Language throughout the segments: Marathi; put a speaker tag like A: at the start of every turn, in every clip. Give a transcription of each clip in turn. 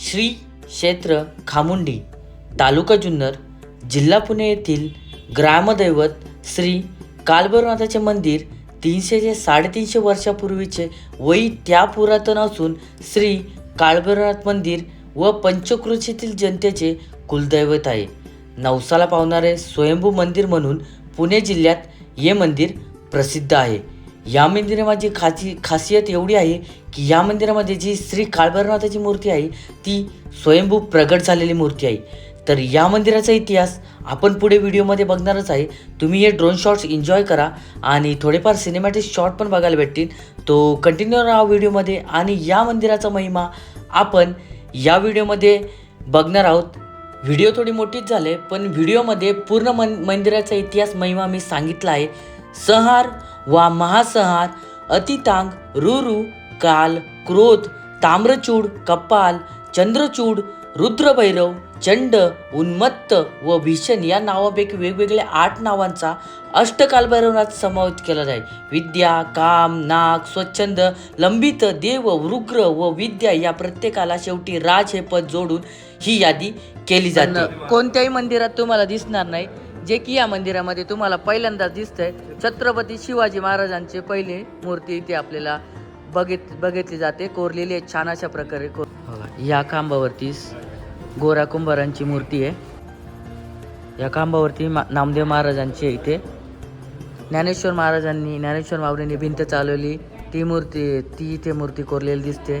A: श्री क्षेत्र खामुंडी तालुका जुन्नर जिल्हा पुणे येथील ग्रामदैवत श्री कालभैरवनाथाचे मंदिर तीनशे ते साडेतीनशे वर्षापूर्वीचे वही त्या पुरातन असून श्री काळभैरवनाथ मंदिर व पंचक्रोशीतील जनतेचे कुलदैवत आहे. नवसाला पावणारे स्वयंभू मंदिर म्हणून पुणे जिल्ह्यात हे मंदिर प्रसिद्ध आहे. या मंदिरामध्ये खासी खासियत एवढी आहे की या मंदिरामध्ये जी श्री काळभैरवनाथाची मूर्ती आहे ती स्वयंभू प्रगट झालेली मूर्ती आहे. तर या मंदिराचा इतिहास आपण पुढे व्हिडिओमध्ये बघणारच आहे. तुम्ही हे ड्रोन शॉट्स एन्जॉय करा आणि थोडेफार सिनेमॅटिक शॉट पण बघायला भेटतील. तो कंटिन्यू राहा व्हिडिओमध्ये आणि या मंदिराचा महिमा आपण या व्हिडिओमध्ये बघणार आहोत. व्हिडिओ थोडी मोठीच झाले पण व्हिडिओमध्ये पूर्ण मन मंदिराचा इतिहास महिमा मी सांगितला आहे. संहार वा महासंहार अतितांग रुरु काल क्रोध ताम्रचूड कपाल चंद्रचूड रुद्रभैरव चंड उन्मत्त व भीषण या नावापैकी वेगवेगळ्या आठ नावांचा अष्टकालभैरवनाथ समावेश केला जाईल. विद्या काम नाग स्वच्छंद लंबित देव वृग्र व विद्या या प्रत्येकाला शेवटी राज हे पद जोडून ही यादी केली जाते. कोणत्याही मंदिरात तुम्हाला दिसणार नाही. जे की या मंदिरामध्ये तुम्हाला पहिल्यांदा दिसतंय. छत्रपती शिवाजी महाराजांचे पहिले मूर्ती इथे आपल्याला बघित बघितली जाते. कोरलेली आहे छान अशा प्रकारे कोर या खांबावरती गोरा कुंभारांची मूर्ती आहे. या खांबावरती मा- नामदेव महाराजांची आहे इथे. ज्ञानेश्वर महाराजांनी ज्ञानेश्वर माऊलींनी भिंत चालवली. ती मूर्ती ती इथे मूर्ती कोरलेली दिसते.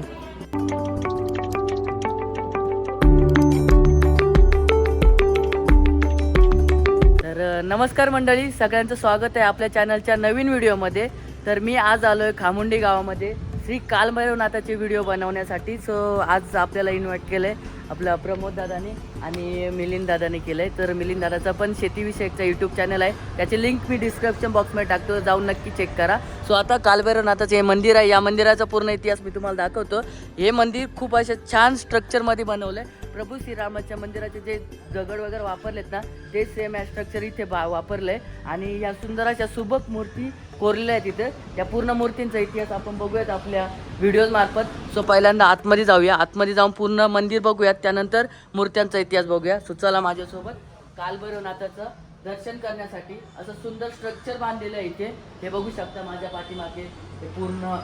A: नमस्कार मंडळी सगळ्यांचं स्वागत आहे आपल्या चॅनलच्या नवीन व्हिडिओमध्ये. तर मी आज आलो आहे खामुंडी गावामध्ये. श्री कालभैरवनाथाचे व्हिडिओ बनवण्यासाठी सो आज आपल्याला इन्व्हाइट केलं आहे आपलं प्रमोद दादाने आणि मिलिंद दादाने केलं आहे तर मिलिंद दादाचा पण शेतीविषयकचा यूट्यूब चॅनल आहे. त्याची लिंक मी डिस्क्रिप्शन बॉक्समध्ये टाकतो. जाऊन नक्की चेक करा. सो आता कालभैरवनाथाचं हे मंदिर आहे. या मंदिराचा पूर्ण इतिहास मी तुम्हाला दाखवतो. हे मंदिर खूप अशा छान स्ट्रक्चरमध्ये बनवलं आहे प्रभू श्रीरामाच्या मंदिराचे जे दगड वगैरे वापरलेत ना ते सेम स्ट्रक्चर इथे बा वापरलंय. आणि या सुंदर अशा सुबक मूर्ती कोरलेलं आहे तिथं. त्या पूर्ण मूर्तींचा इतिहास आपण बघूयात आपल्या व्हिडिओजमार्फत सो पहिल्यांदा आतमध्ये जाऊया. आतमध्ये जाऊन पूर्ण मंदिर बघूयात. त्यानंतर मूर्त्यांचा इतिहास बघूया. सुचला माझ्यासोबत कालभैरवनाथाचं दर्शन करण्यासाठी असं सुंदर स्ट्रक्चर बांधलेलं आहे इथे. हे बघू शकता माझ्या पाठीमागे. हे पूर्ण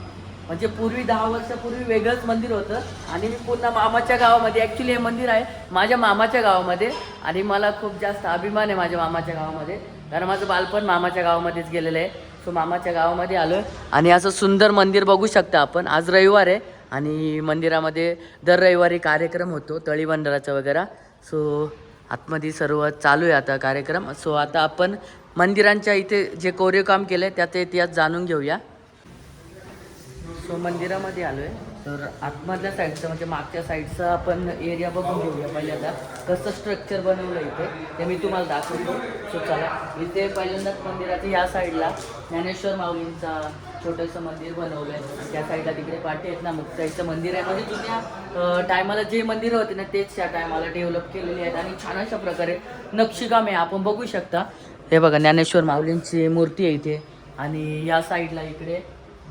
A: म्हणजे पूर्वी दहा वर्षापूर्वी वेगळंच मंदिर होतं. आणि मी पूर्ण मामाच्या गावामध्ये ॲक्च्युली हे मंदिर आहे माझ्या मामाच्या गावामध्ये. आणि मला खूप जास्त अभिमान आहे माझ्या मामाच्या गावामध्ये. कारण माझं बालपण मामाच्या गावामध्येच गेलेलं आहे. सो मामाच्या गावामध्ये आलो आणि असं सुंदर मंदिर बघू शकता आपण. आज रविवार आहे आणि मंदिरामध्ये दर रविवारी कार्यक्रम होतो तळीबंदराचा वगैरे. सो आतमध्ये सर्व चालू आहे आता कार्यक्रम. सो आता आपण मंदिरांच्या इथे जे कोरीव काम केलं आहे त्याचा इतिहास जाणून घेऊया. सो मंदिरामध्ये आलो आहे तर आतमधल्या साईडचं म्हणजे मागच्या साईडचं आपण एरिया बघून घेऊया पहिल्यांदा. कसं स्ट्रक्चर बनवलं इथे ते मी तुम्हाला दाखवतो. सो चला इथे पहिल्यांदाच मंदिराच्या या साईडला ज्ञानेश्वर माऊलींचा छोटंसं मंदिर बनवलं आहे त्या साईडला तिकडे पाठी आहेत ना मुक्ताईचं मंदिर आहे. म्हणजे जुन्या टायमाला जे मंदिरं होते ना तेच त्या टायमाला डेव्हलप केलेली आहेत आणि छान अशा प्रकारे नक्षीकाम आहे आपण बघू शकता. हे बघा ज्ञानेश्वर माऊलींची मूर्ती आहे इथे. आणि या साईडला इकडे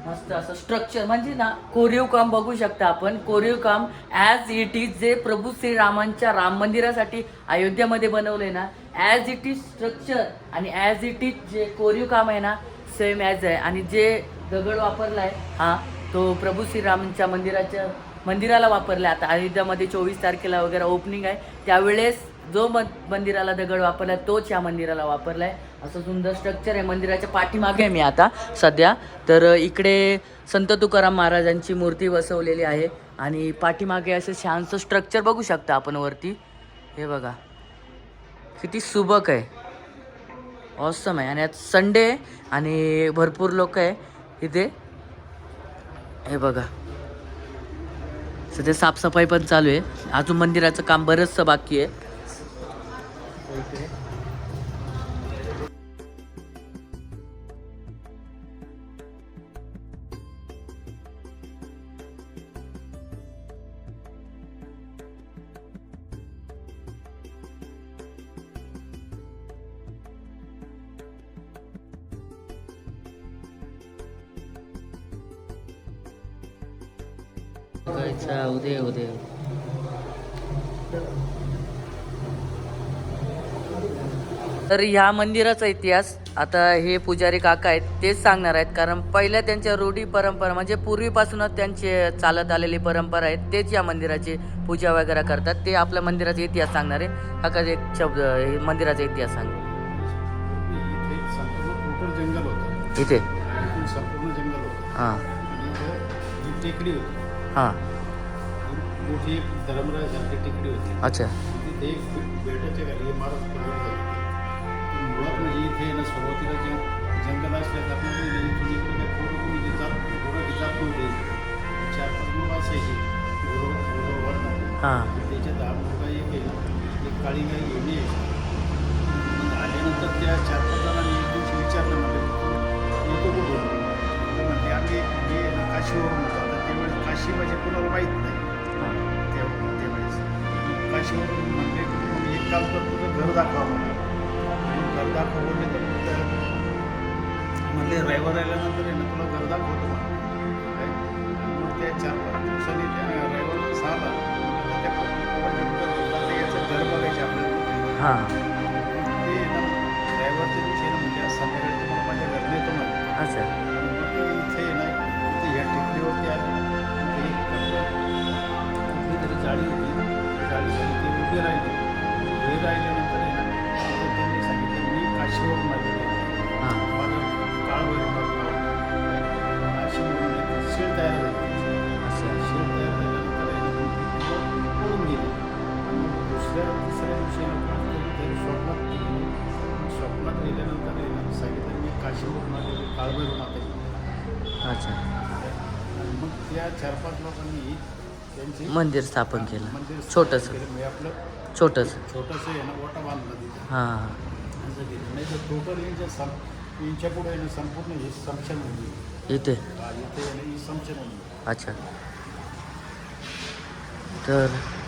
A: मस्त असं स्ट्रक्चर म्हणजे ना कोरीव काम बघू शकता आपण. कोरीव काम ॲज इट इज जे प्रभू श्रीरामांच्या राम मंदिरासाठी अयोध्यामध्ये बनवलंय ना ॲज इट इज स्ट्रक्चर आणि ॲज इट इज जे कोरीव काम आहे ना सेम ॲज आहे. आणि जे दगड वापरलाय हा तो प्रभू श्रीरामांच्या मंदिराच्या मंदिराला वापरला आता अयोध्यामध्ये चोवीस तारखेला वगैरे ओपनिंग आहे. त्यावेळेस जो मंदिराला दगड वापरला तोच या मंदिराला वापरलाय. असं सुंदर स्ट्रक्चर आहे. मंदिराच्या पाठीमागे आहे मी आता सध्या. तर इकडे संत तुकाराम महाराजांची मूर्ती बसवलेली आहे. आणि पाठीमागे असं छानसं स्ट्रक्चर बघू शकता आपण वरती. हे बघा. किती सुबक आहे. ऑसम आहे. आणि आज संडे आहे आणि भरपूर लोक आहे इथे. हे बघा. सध्या साफसफाई पण चालू आहे. अजून मंदिराचं काम बरंचसं बाकी आहे. इकडे तर ह्या मंदिराचा इतिहास आता हे पुजारी काका आहेत तेच सांगणार आहेत. कारण पहिल्या त्यांच्या रूढी परंपरा म्हणजे पूर्वीपासूनच त्यांचे चालत आलेली परंपरा आहेत तेच या मंदिराची पूजा वगैरे करतात. ते आपल्या मंदिराचा इतिहास सांगणार आहे. काका एक शब्द हे मंदिराचा इतिहास सांग.
B: इथे?
A: हां.
B: टेकडी होती
A: हां.
B: मोठी एक धर्मराजासारखी टेकडी होती.
A: अच्छा.
B: तिथे एक बेटाच्या खाली इमारत मुळात म्हणजे इथे ना सुरुवातीला जे जंगल असल्या इथून इकडे काय पोरं कोणी जात घोडं जात नव्हते. चार पाच मुलं असायची वाढणार
A: हां.
B: त्याच्या दहा मुलगा एक एक काळी गाई घेऊन मग आल्यानंतर त्या चार पाच जणांनी एक दिवशी विचारलं म्हणजे येतो कुठून? तर म्हणते आम्ही हे काशीवरून होतो आता त्यावेळेस काशी म्हणजे कोणाला माहीत नाही. त्या त्यावेळेस काशीवरून मग एक काम कर तुझं घर दाखवा मला दाखवा बोलले तर म्हणले रविवार आल्यानंतर आहे ना तुला काय? आणि मग त्या चार पाच दिवसांनी त्या होता ते याचं घर बघायचे आपल्याला.
A: हां.
B: ते ना रविवारच्या दिवशी ना म्हणजे आज संध्याकाळी तुम्हाला माझ्या घरी नेतो म्हणले
A: अच्छा.
B: इथे ना इथे या टेकडीवरती आले. कुठली तरी जाळी होती. त्या जाळीसाठी ते उभे राहिले. उभे राहिल्यानंतर
A: मंदिर स्थापन केलं.
B: मंदिर
A: छोटंसं.
B: केलं. म्हणजे आपलं
A: छोटंसं.
B: छोटंसं आहे ना ओटा बांधला तिथे.
A: हां.
B: असं केलं. नाही तर टोटल यांच्या सम यांच्या पुढे आहे ना संपूर्ण हे समशन होती
A: इथे?
B: हा, इथे आहे ना ही समशन होती
A: अच्छा. तर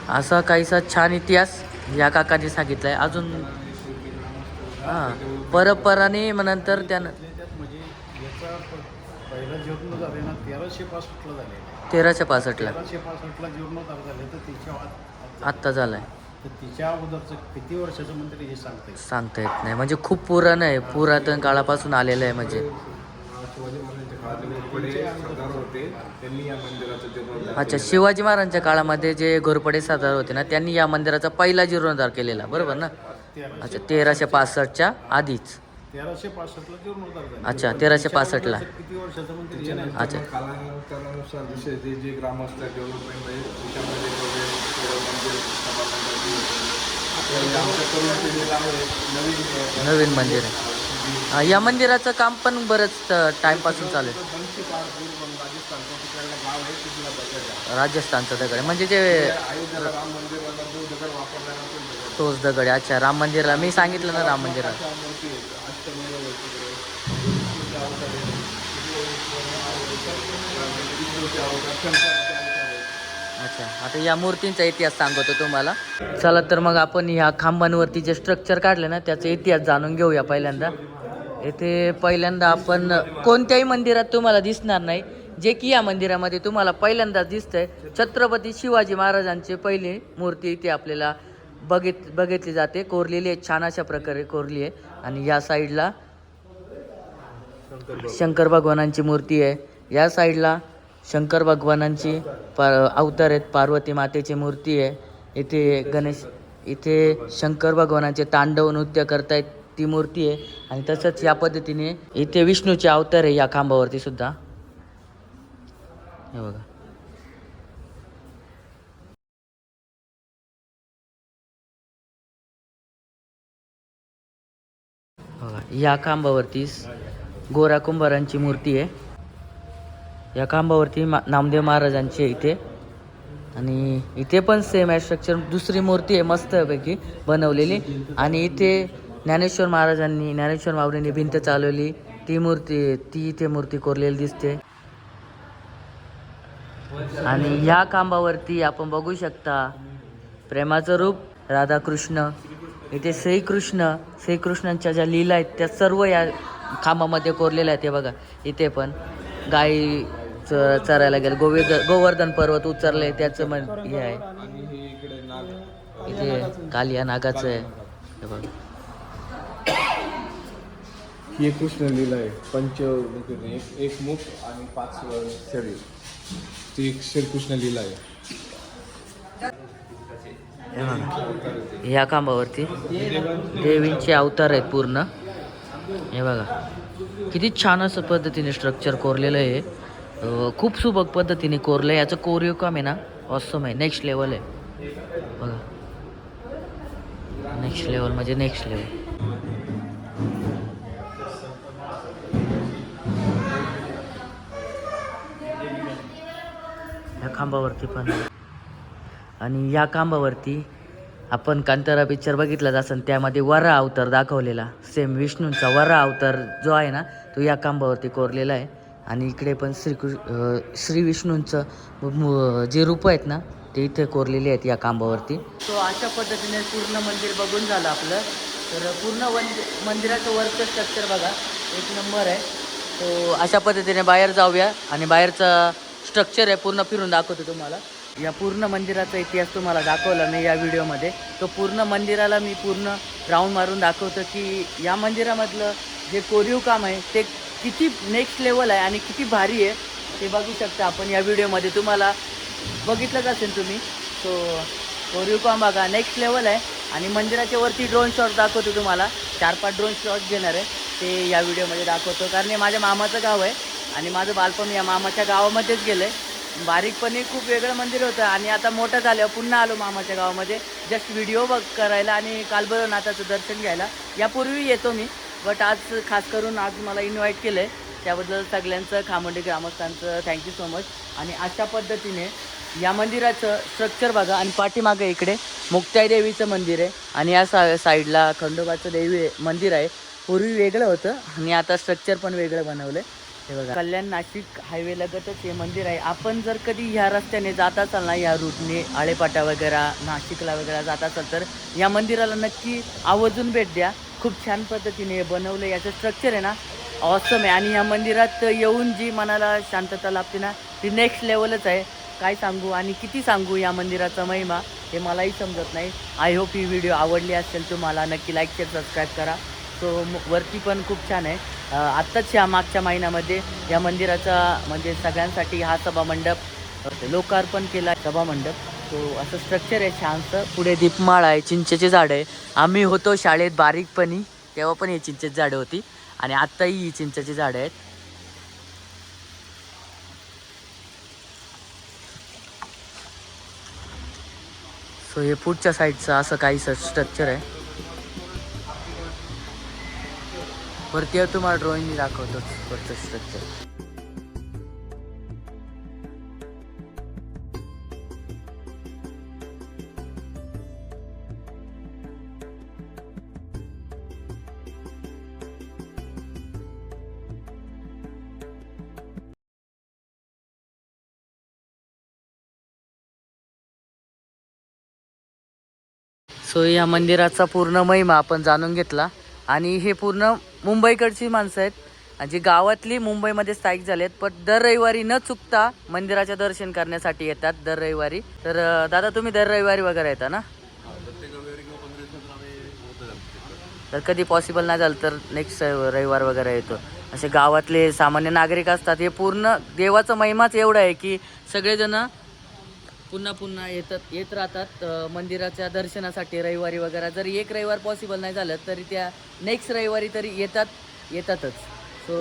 A: असा काहीसा छान इतिहास या काकांनी सांगितला आहे अजून हां. परंपराने मग नंतर त्यानं
B: म्हणजे याचा प- पहिला जीर्णोद्धार आहे ना तेराशे पासष्टला झाले
A: तेराशे पासष्टला?
B: तेराशे पासष्टला जीर्णोद्धार झाले तर तिच्या आत-
A: आत्ता झाला आहे
B: तर तिच्या अगोदरचं किती वर्षाचं मंदिर हे सांगता येईल
A: सांगता येत नाही. म्हणजे खूप पुराण आहे. पुरातन काळापासून आलेलं आहे म्हणजे.
C: शिवाजी महाराजांच्या काळात घोरपडे सरदार होते त्यांनी या मंदिराचं जीर्णोद्धार
A: अच्छा शिवाजी महाराजांच्या काळामध्ये जे घोरपडे सरदार होते ना त्यांनी या मंदिराचा पहिला जीर्णोद्धार केलेला. बरोबर ना? अच्छा तेराशे पासष्टच्या आधीच.
B: तेराशे पासष्टला जीर्णोद्धार झाले.
A: अच्छा तेराशे पासष्टला.
B: अगोदरचं किती वर्षाचं मंदिर आहे? ना?
A: अच्छा.
C: कालांतरानुसार जसे जे जे ग्रामस्थ डेव्हलपमेंट आहे त्याच्यामध्ये थोडे थोडं मंदिर स्थापना झाली. तर आमच्या तरुण पिढीला आहे नवीन अ,
A: नवीन मंदिर आहे. हा, या मंदिराचं काम पण बरंच टाइमपासून चालू आहे.
C: पण राजस्थानचं तिकडलं गाव आहे तिथला दगड आहे.
A: राजस्थानचं दगड आहे म्हणजे जे
C: अयोध्येला राम मंदिराला जो दगड वापरल्यानंतर दगड
A: तोच दगड आहे. अच्छा राम मंदिरला. मी सांगितलं ना राम मंदिराला.
C: त्या मूर्ती आहेत.
A: अच्छा आता या मूर्तींचा इतिहास सांगतो तुम्हाला. चला तर मग आपण ह्या खांबांवरती जे स्ट्रक्चर काढले ना त्याचा इतिहास जाणून घेऊया पहिल्यांदा. येथे पहिल्यांदा आपण कोणत्याही मंदिरात तुम्हाला दिसणार नाही. जे की या मंदिरामध्ये तुम्हाला पहिल्यांदाच दिसतंय. छत्रपती शिवाजी महाराजांची पहिली मूर्ती इथे आपल्याला बघित बघितली जाते. कोरलेली आहे छान अशा प्रकारे कोरली आहे. आणि या साईडला शंकर भगवानांची मूर्ती आहे. या साईडला शंकर भगवानांची पा अवतार आहेत. पार्वती मातेची मूर्ती आहे. इथे गणेश इथे शंकर भगवानाचे तांडव नृत्य करतायत ती मूर्ती आहे. आणि तसंच या पद्धतीने इथे विष्णूचे अवतार आहे या खांबावरती सुद्धा. हे बघा. या खांबावरती गोरा कुंभारांची मूर्ती आहे. या खांबावरती मा नामदेव महाराजांची आहे इथे. आणि इथे पण सेम आहे स्ट्रक्चर दुसरी मूर्ती आहे मस्तपैकी बनवलेली. आणि इथे ज्ञानेश्वर महाराजांनी ज्ञानेश्वर माऊलींनी भिंत चालवली. ती मूर्ती ती इथे मूर्ती कोरलेली दिसते. आणि या खांबावरती आपण बघू शकता प्रेमाचं रूप राधाकृष्ण. इथे श्रीकृष्ण श्रीकृष्णांच्या ज्या लीला आहेत त्या सर्व या खांबामध्ये कोरलेल्या आहेत हे बघा. इथे पण गाई च- चरायला गेलं. गोवे गोवर्धन पर्वत उचरले त्याचं मन हे आहे. इथे कालिया नागाचं आहे. हे बघा.
C: ही कृष्ण लीला आहे. पंच एक एक मुख आणि पाच शरीर. ती एक श्रीकृष्ण लीला आहे.
A: हे बघा. ह्या खांबावरती देवींचे अवतार आहेत पूर्ण. हे बघा. किती छान असं पद्धतीने स्ट्रक्चर कोरलेलं आहे खूप सुबक पद्धतीने कोरलं आहे याचं कोरिओ काम आहे ना ऑसम आहे. नेक्स्ट लेवल आहे. बघा. नेक्स्ट लेवल म्हणजे नेक्स्ट लेवल ह्या खांबावरती पण आणि या कांबावरती आपण कांतारा पिक्चर बघितलाच असेल त्यामध्ये वरा अवतार दाखवलेला. सेम विष्णूंचा वरा अवतार जो आहे ना तो या कांबावरती कोरलेला आहे. आणि इकडे पण श्रीकृ श्री विष्णूंचं जे रूप आहेत ना ते इथे कोरलेले आहेत या खांबावरती तो अशा पद्धतीने पूर्ण मंदिर बघून झालं आपलं. तर पूर्ण मंदिर मंदिराचं वरचं स्ट्रक्चर बघा. एक नंबर आहे. तो अशा पद्धतीने बाहेर जाऊया. आणि बाहेरचं स्ट्रक्चर आहे पूर्ण फिरून दाखवतो तुम्हाला. या पूर्ण मंदिराचा इतिहास तुम्हाला दाखवला मी या व्हिडिओमध्ये. तो पूर्ण मंदिराला मी पूर्ण राऊंड मारून दाखवतो की या मंदिरामधलं जे कोरीव काम आहे ते किती नेक्स्ट लेवल आहे आणि किती भारी आहे ते बघू शकता आपण या व्हिडिओमध्ये. तुम्हाला बघितलंच असेल तुम्ही. सो कोरीव काम बघा नेक्स्ट लेवल आहे. आणि मंदिराच्या वरती ड्रोन शॉट दाखवतो तुम्हाला. चार पाच ड्रोन शॉट घेणार आहे. ते या व्हिडिओमध्ये दाखवतो. कारण हे माझ्या मामाचं गाव आहे. आणि माझं बालपण या मामाच्या गावामध्येच गेलं आहे बारीकपणी खूप वेगळं मंदिर होतं आणि आता मोठं झालं पुन्हा आलो मामाच्या गावामध्ये. जस्ट व्हिडिओ बघ करायला आणि कालभैरवनाथाचं दर्शन घ्यायला. यापूर्वी येतो मी बट आज खास करून आज मला इन्व्हाइट केलं आहे त्याबद्दल सगळ्यांचं खामोंडी ग्रामस्थांचं थँक्यू सो मच आणि अशा पद्धतीने या मंदिराचं स्ट्रक्चर बघा आणि पाठीमागे इकडे मुक्ताई देवीचं मंदिर आहे. आणि या सा साईडला खंडोबाचं देवी मंदिर आहे. पूर्वी वेगळं होतं आणि आता स्ट्रक्चर पण वेगळं बनवलं आहे हे बघा. कल्याण नाशिक हायवे लगतच हे मंदिर आहे. आपण जर कधी ह्या रस्त्याने जात असाल ना या रूटने आळेपाटा वगैरे नाशिकला वगैरे जात असाल तर या मंदिराला नक्की आवर्जून भेट द्या. खूप छान पद्धतीने हे बनवलं याचं स्ट्रक्चर आहे ना ऑसम आहे. आणि या मंदिरात येऊन जी मनाला शांतता लाभते ना ती नेक्स्ट लेवलच आहे. काय सांगू आणि किती सांगू या मंदिराचा महिमा हे मलाही समजत नाही. आय होप ही व्हिडिओ आवडली असेल तुम्हाला. नक्की लाईक शेअर सबस्क्राईब करा. सो वरती पण खूप छान आहे. आत्ताच या मागच्या महिन्यामध्ये या मंदिराचा म्हणजे सगळ्यांसाठी हा सभामंडप लोकार्पण केला सभामंडप. सो असं स्ट्रक्चर आहे छानसं. पुढे दीपमाळ आहे चिंचेचे झाड आहे. आम्ही होतो शाळेत बारीकपणी तेव्हा पण ही चिंचेची झाडं होती. आणि आत्ताही ही चिंचेची झाडं आहेत. सो हे पुढच्या साईडचं असं काहीसं स्ट्रक्चर आहे. वरती तुम्हाला ड्रॉइंग दाखवतो. वरचं स्ट्रक्चर सो या मंदिराचा पूर्ण महिमा आपण जाणून घेतला. आणि हे पूर्ण मुंबईकडची माणसं आहेत. आणि जी गावातली मुंबईमध्ये स्थायिक झाले आहेत पण दर रविवारी न चुकता मंदिराच्या दर्शन करण्यासाठी येतात दर रविवारी. तर दादा तुम्ही दर रविवारी वगैरे येता ना? तर कधी पॉसिबल नाही झालं तर नेक्स्ट रविवार वगैरे येतो. असे गावातले सामान्य नागरिक असतात हे पूर्ण देवाचा महिमाच एवढा आहे की सगळेजण पुन्हा पुन्हा येतात येत राहतात मंदिराच्या दर्शनासाठी रविवारी वगैरे. जर एक रविवार पॉसिबल नाही झालं तरी त्या नेक्स्ट रविवारी तरी येतात येतातच. सो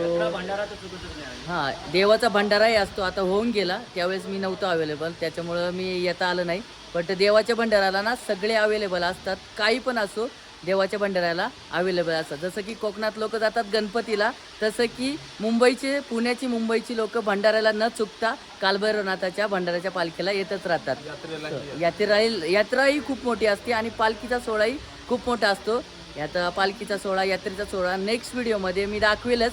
A: हां देवाचा भंडाराही असतो. आता होऊन गेला त्यावेळेस मी नव्हतो अवेलेबल त्याच्यामुळं मी येता आलं नाही. बट देवाच्या भंडाराला ना सगळे अवेलेबल असतात काही पण असो देवाच्या भंडाऱ्याला अवेलेबल असतात. जसं की कोकणात लोक जातात गणपतीला तसं की मुंबईचे पुण्याची मुंबईची लोक भंडाऱ्याला न चुकता कालभैरवनाथाच्या भंडाऱ्याच्या पालखीला येतच राहतात. यात्रेला यात्राही खूप मोठी असते आणि पालखीचा सोहळाही खूप मोठा असतो. यात पालखीचा सोहळा यात्रेचा सोहळा नेक्स्ट व्हिडिओमध्ये मी दाखवेलच.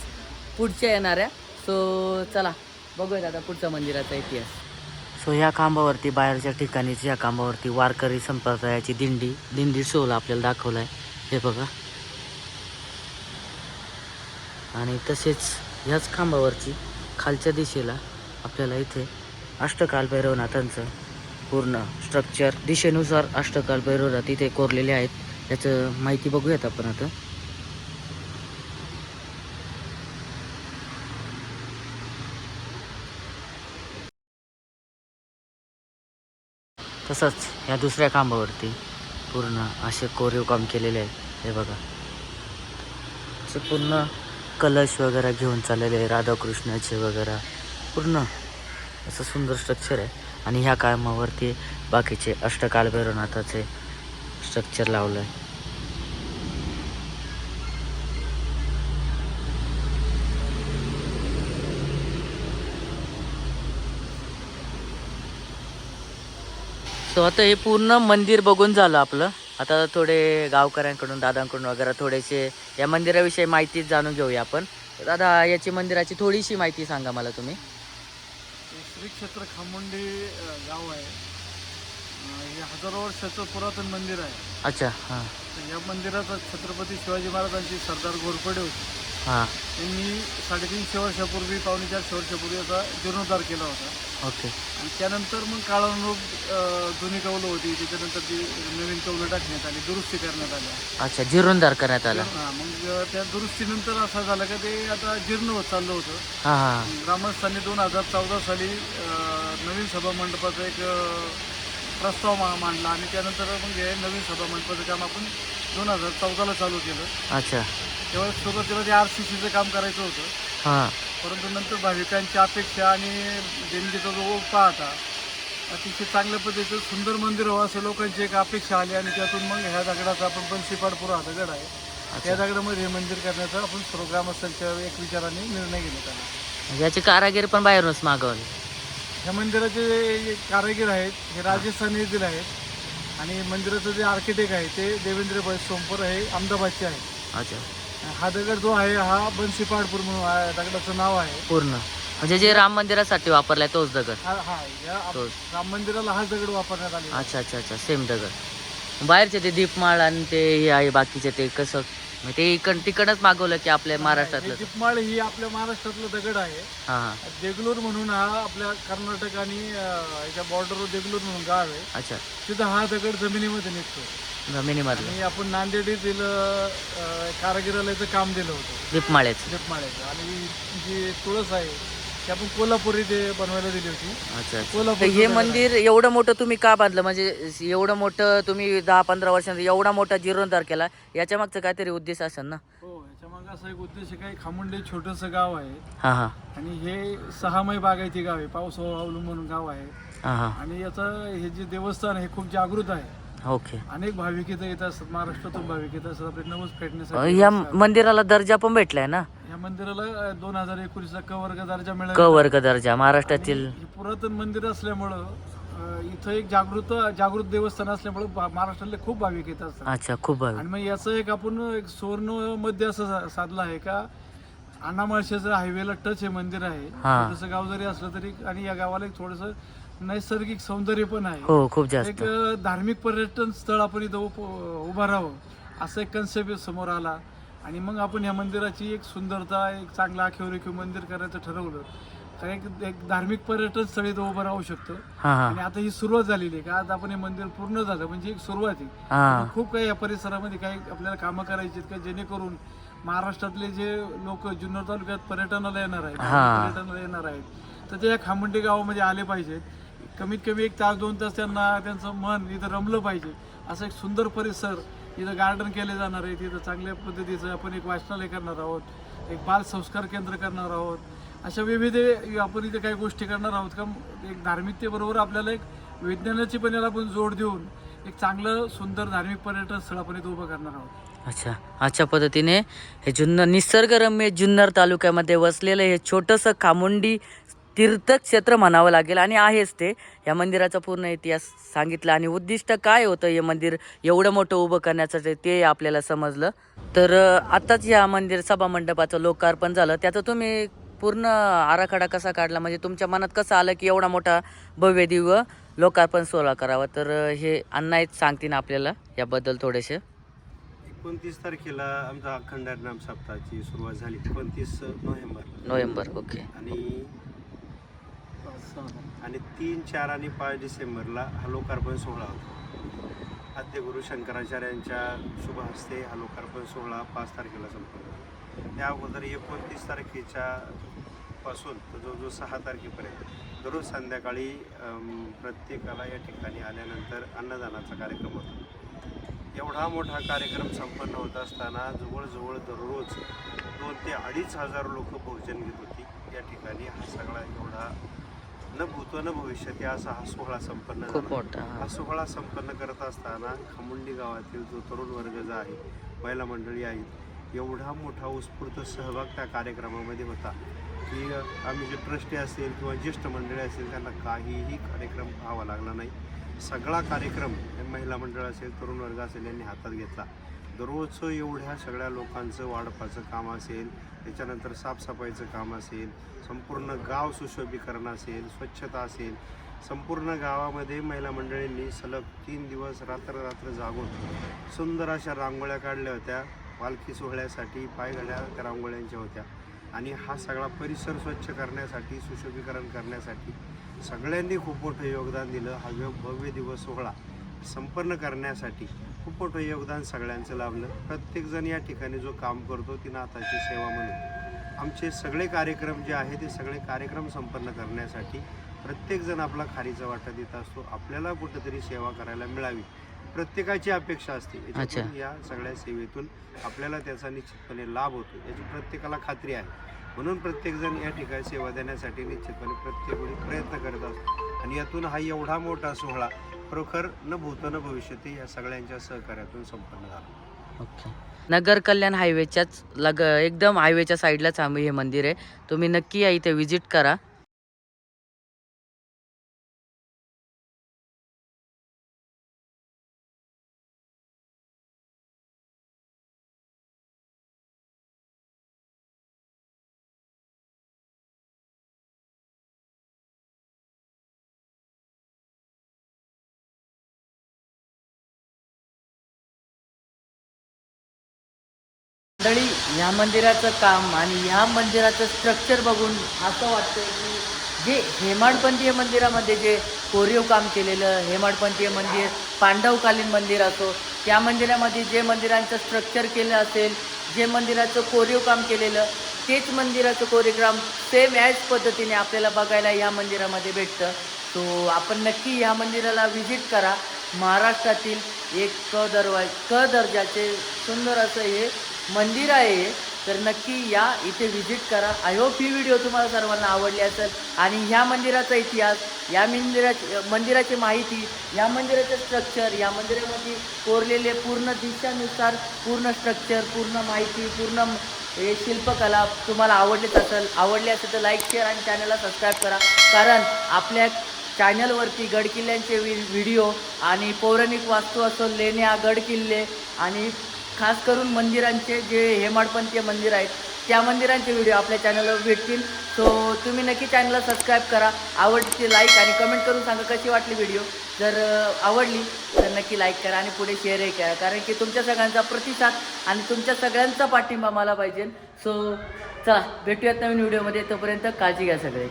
A: पुढच्या येणाऱ्या. सो चला. बघूया आता पुढचा मंदिराचा इतिहास. सो ह्या खांबावरती बाहेरच्या ठिकाणीच या खांबावरती वारकरी संप्रदायाची दिंडी दिंडी सोल आपल्याला दाखवलं आहे हे बघा. आणि तसेच ह्याच खांबावरची खालच्या दिशेला आपल्याला इथे अष्टकाल भैरवनाथांचं पूर्ण स्ट्रक्चर दिशेनुसार अष्टकाल भैरवनाथ इथे कोरलेले आहेत. त्याचं माहिती बघूयात आपण आता. तसंच या दुसऱ्या खांबावरती पूर्ण असे कोरीव काम केलेले आहे हे बघा. असे पूर्ण कलश वगैरे घेऊन चाललेले आहे. राधाकृष्णाचे वगैरे. पूर्ण असं सुंदर स्ट्रक्चर आहे. आणि ह्या कामावरती बाकीचे अष्टकालभैरवनाथाचे स्ट्रक्चर लावलं आहे सो आता हे पूर्ण मंदिर बघून झालं आपलं. आता थोडे गावकऱ्यांकडून दादांकडून वगैरे थोडेसे या मंदिराविषयी माहिती जाणून घेऊया आपण. दादा याची मंदिराची थोडीशी माहिती सांगा मला तुम्ही.
D: श्री क्षेत्र खामुंडी गाव आहे. हे हजारो वर्षाचं पुरातन मंदिर आहे.
A: अच्छा हां.
D: या मंदिराचा छत्रपती शिवाजी महाराजांची सरदार घोरपडे होते.
A: हां.
D: त्यांनी साडेतीनशे वर्षापूर्वी पावणे चारशे वर्षापूर्वी याचा जीर्णोद्धार केला होता.
A: ओके.
D: आणि त्यानंतर मग काळानुरूप जुनी कौलं होती. त्याच्यानंतर ती नवीन कौलं टाकण्यात आली दुरुस्ती करण्यात आली
A: अच्छा जीर्णोद्धार करण्यात आला.
D: हा, मग त्या दुरुस्तीनंतर असं झालं का ते आता जीर्ण होत चाललं होतं.
A: हां हां.
D: ग्रामस्थांनी दोन हजार चौदा साली नवीन सभा मंडपाचा एक प्रस्ताव मांडला. आणि त्यानंतर मग हे नवीन सभा मंडपाचं काम आपण दोन हजार चौदाला चालू केलं.
A: अच्छा.
D: तेव्हा सुरुवातीला ते आर सी सीचं काम करायचं होतं
A: हां.
D: परंतु नंतर भाविकांची अपेक्षा आणि देणगीचा जो ओघ पाहता अतिशय चांगल्या पद्धतीचं सुंदर मंदिर व्हावं असं लोकांची एक अपेक्षा आली आणि त्यातून मग ह्या दगडाचा आपण बंसीपाडपुरा हा दगड आहे. त्या दगडामध्ये हे मंदिर करण्याचा आपण सर्व ग्रामस्थांच्या एक विचाराने निर्णय घेण्यात आला.
A: याचे कारागीर पण बाहेरूनच मागवले.
D: ह्या मंदिराचे जे कारागीर आहेत हे राजस्थानी येथील आहेत आणि मंदिराचं जे आर्किटेक्ट आहे ते देवेंद्र भाई सोमपर हे अहमदाबादचे आहेत.
A: अच्छा.
D: हा दगड जो आहे हा बन्सीपाडपूर म्हणून आहे दगडाचं नाव आहे.
A: पूर्ण. म्हणजे जे राम मंदिरासाठी वापरलाय तोच दगड.
D: हा हा या आप-
A: तोच.
D: राम मंदिराला हा दगड वापरण्यात आले
A: अच्छा अच्छा अच्छा सेम दगड. बाहेरचे ते दीपमाळ आणि ते हे आहे बाकीचे ते कसं? ते इकड तिकडच मागवलं की आपल्या महाराष्ट्रातलं.
D: दीपमाळ ही आपल्या महाराष्ट्रातलं दगड आहे.
A: हां हां.
D: देगलूर म्हणून हा आपल्या कर्नाटक आणि अं, याच्या बॉर्डरवर देगलूर म्हणून गाव आहे.
A: अच्छा.
D: तिथं हा दगड जमिनीमध्ये निघतो
A: जमिनीमधलं.
D: आणि आपण नांदेड येथील अं, कारागिरालयाचं काम दिलं होतं.
A: दीपमाळ्याचं
D: दीपमाळ्याचं आणि जी तुळस आहे ती आपण कोल्हापूर इथे बनवायला दिली होती.
A: अच्छा अच्छा.
D: कोल्हापूर
A: हे मंदिर एवढं मोठं तुम्ही का बांधलं? म्हणजे एवढं मोठं तुम्ही दहा पंधरा वर्षांचा एवढा मोठा जीर्णोद्धार केला याच्या मागचं काहीतरी उद्देश असेल ना?
D: हो याच्या मागे असा एक उद्देश आहे काही खामुंडे छोटंसं गाव आहे.
A: हां हां.
D: आणि हे सहामाई बागायती गाव आहे पावसावर अवलंबून गाव आहे.
A: हां हां.
D: आणि याचं हे जे देवस्थान आहे खूप जागृत आहे.
A: ओके.
D: अनेक भाविक इथं येत असतात महाराष्ट्रातून भाविक येत असतात आपले नवस फेडण्यासाठी
A: या मंदिराला दर्जा पण भेटलाय ना?
D: या मंदिराला दोन हजार एकोणीसला क वर्ग दर्जा मिळाला
A: वर्ग दर्जा महाराष्ट्रातील
D: हे पुरातन मंदिर असल्यामुळं अं, इथं एक जागृत जागृत देवस्थान असल्यामुळं भा- महाराष्ट्रातले खूप भाविक येत असतात
A: अच्छा खूप भावी
D: आणि मग याचं एक आपण एक सुवर्णमध्ये असं सा- साधलं आहे का अनामाळशेचं हायवेला टच हे मंदिर आहे.
A: हा.
D: छोटंसं गाव जरी असलं तरी आणि या गावाला एक थोडस नैसर्गिक सौंदर्य पण आहे.
A: हो खूप
D: एक
A: जास्त
D: अ, धार्मिक पर्यटन स्थळ आपण इथं उप- उभं राहावं असं एक कन्सेप्ट समोर आला. आणि मग आपण ह्या मंदिराची एक सुंदरता एक चांगलं आखीव मंदिर करायचं ठरवलं तर एक एक धार्मिक पर्यटन स्थळ इथं उभं राहू शकतं.
A: हां हां.
D: आणि आता ही सुरुवात झालेली आहे. का आज आपण हे मंदिर पूर्ण झालं म्हणजे एक सुरुवात आहे.
A: हां.
D: खूप काही या परिसरामध्ये काही आपल्याला कामं करायची आहेत का? जेणेकरून महाराष्ट्रातले जे लोक जुन्नर तालुक्यात पर्यटनाला येणार आहेत
A: हा.
D: पर्यटनाला येणार आहेत तर ते या खामंडी गावामध्ये आले पाहिजेत. कमीत कमी एक तास दोन तास त्यांना त्यांचं मन इथं रमलं पाहिजे. असं एक सुंदर परिसर इथं गार्डन केले जाणार आहे. तिथं चांगल्या पद्धतीचं आपण एक वाचनालय करणार आहोत. एक बाल संस्कार केंद्र करणार आहोत. अशा विविध आपण इथे काही गोष्टी करणार आहोत. का एक धार्मिकतेबरोबर आपल्याला एक विज्ञानाची पण याला आपण जोड देऊन एक चांगलं सुंदर धार्मिक पर्यटन स्थळ आपण इथं उभं करणार आहोत.
A: अच्छा. अशा पद्धतीने हे जुन्नर निसर्गरम्य जुन्नर तालुक्यामध्ये वसलेलं हे छोटंसं खामुंडी तीर्थक्षेत्र म्हणावं लागेल. आणि आहेच ते. या मंदिराचा पूर्ण इतिहास सांगितला. आणि उद्दिष्ट काय होतं हे मंदिर एवढं मोठं उभं करण्याचं ते- आपल्याला समजलं. तर अं, आताच या मंदिर सभा मंडपाचं लोकार्पण झालं. त्याचं तुम्ही पूर्ण आराखडा कसा काढला? म्हणजे तुमच्या मनात कसं आलं की एवढा मोठा भव्य दिव्य लोकार्पण सोहळा करावा? तर हे अण्णा आहेत सांगतील आपल्याला याबद्दल थोडेसे.
E: एकोणतीस तारखेला आमचा अखंड नाम सप्ताहाची सुरुवात झाली. एकोणतीस नोव्हेंबर.
A: November okay.
E: आणि आणि तीन चार आणि पाच डिसेंबरला हा लोकार्पण सोहळा होता. आद्यगुरू शंकराचार्यांच्या शुभ हस्ते हा लोकार्पण सोहळा पाच तारखेला संपन्न त्या अगोदर एकोणतीस तारखेच्या पासून तर जवळजवळ सहा तारखेपर्यंत दररोज संध्याकाळी प्रत्येकाला या ठिकाणी आल्यानंतर अन्नदानाचा कार्यक्रम होता. एवढा मोठा कार्यक्रम संपन्न होत असताना जवळजवळ दररोज दोन ते अडीच हजार लोक भोजन घेत होती. या ठिकाणी हा सगळा एवढा न भूतो न भविष्यती असा हा सोहळा संपन्न
A: खूप
E: झाला.
A: मोठा
E: हा.
A: हा.
E: सोहळा संपन्न करत असताना खामुंडी गावातील जो तरुण वर्ग जो आहे महिला मंडळी आहेत एवढा मोठा उत्स्फूर्त सहभाग त्या कार्यक्रमामध्ये होता की अ, आम्ही जे ट्रस्टी असेल किंवा ज्येष्ठ मंडळी असेल त्यांना काहीही कार्यक्रम पाहावा लागला नाही. सगळा कार्यक्रम महिला मंडळ असेल तरुण वर्ग असेल यांनी हातात घेतला. दररोजचं एवढ्या सगळ्या लोकांचं वाढपाचं काम असेल त्याच्यानंतर साफसफाईचं काम असेल संपूर्ण गाव सुशोभीकरण असेल स्वच्छता असेल संपूर्ण गावामध्ये महिला मंडळींनी सलग तीन दिवस रात्र रात्र जागून सुंदर अशा रांगोळ्या काढल्या होत्या. पालखी सोहळ्यासाठी पायघड्या त्या रांगोळ्यांच्या होत्या. आणि हा सगळा परिसर स्वच्छ करण्यासाठी सुशोभीकरण करण्यासाठी सगळ्यांनी खूप मोठं योगदान दिलं. हा भव्य दिवस सोहळा संपन्न करण्यासाठी. खूप मोठं योगदान सगळ्यांचं लाभलं. प्रत्येकजण या ठिकाणी जो काम करतो ती नाथाची सेवा म्हणून. आमचे सगळे कार्यक्रम जे आहे ते सगळे कार्यक्रम संपन्न करण्यासाठी प्रत्येकजण आपला खारीचा वाटा देत असतो. आपल्याला कुठंतरी सेवा करायला मिळावी. प्रत्येकाची अपेक्षा असते. याच्यातून या सगळ्या सेवेतून आपल्याला त्याचा निश्चितपणे लाभ होतो. याची प्रत्येकाला खात्री आहे. म्हणून प्रत्येकजण या ठिकाणी सेवा देण्यासाठी निश्चितपणे प्रत्येक वेळी प्रयत्न करत असतो. आणि यातून हा एवढा मोठा सोहळा खरोखर न भूतो न भविष्यती या सगळ्यांच्या सहकार्यातून संपन्न झालं.
A: ओके. नगर कल्याण हायवेच्याच लग एकदम हायवेच्या साईडलाच आम्ही हे मंदिर आहे. तुम्ही नक्की या इथे व्हिजिट करा. मंडळी ह्या मंदिराचं काम आणि या मंदिराचं स्ट्रक्चर बघून असं वाटतं की जे हेमाडपंथीय मंदिरामध्ये जे कोरीव काम केलेलं हेमाडपंथीय मंदिर पांडवकालीन मंदिर असो त्या मंदिरामध्ये जे मंदिरांचं स्ट्रक्चर केलं असेल जे मंदिराचं कोरीव काम केलेलं तेच मंदिराचं कोरिओग्राम सेम ॲज पद्धतीने आपल्याला बघायला या मंदिरामध्ये भेटतं. सो आपण नक्की ह्या मंदिराला व्हिजिट करा. महाराष्ट्रातील एक क दरवाज क दर्जाचे सुंदर असं हे मंदिर आहे. तर नक्की या इथे व्हिजिट करा. आय होप ही व्हिडिओ तुम्हाला सर्वांना आवडली असेल. आणि ह्या मंदिराचा इतिहास या मंदिराची मंदिराची माहिती या मंदिराचं स्ट्रक्चर या मंदिरामध्ये कोरलेले पूर्ण दिशानुसार पूर्ण स्ट्रक्चर पूर्ण माहिती पूर्ण हे शिल्पकला तुम्हाला आवडलीच असेल. आवडली असेल तर लाईक शेअर आणि चॅनलला सबस्क्राईब करा. कारण आपल्या चॅनलवरती गडकिल्ल्यांचे व्हिडिओ आणि पौराणिक वास्तू असो लेण्या गडकिल्ले आणि खास करून मंदिरांचे जे हेमाडपंथीय मंदिर आहेत त्या मंदिरांचे व्हिडिओ आपल्या चॅनलवर भेटतील. सो तुम्ही नक्की चॅनलला सबस्क्राईब करा. आवडते लाईक आणि कमेंट करून सांगा कशी वाटली व्हिडिओ जर आवडली तर नक्की लाईक करा आणि पुढे शेअरही करा. कारण की तुमच्या सगळ्यांचा प्रतिसाद आणि तुमच्या सगळ्यांचा पाठिंबा मला पाहिजे. सो चला भेटूयात नवीन व्हिडिओमध्ये तोपर्यंत काळजी घ्या सगळे.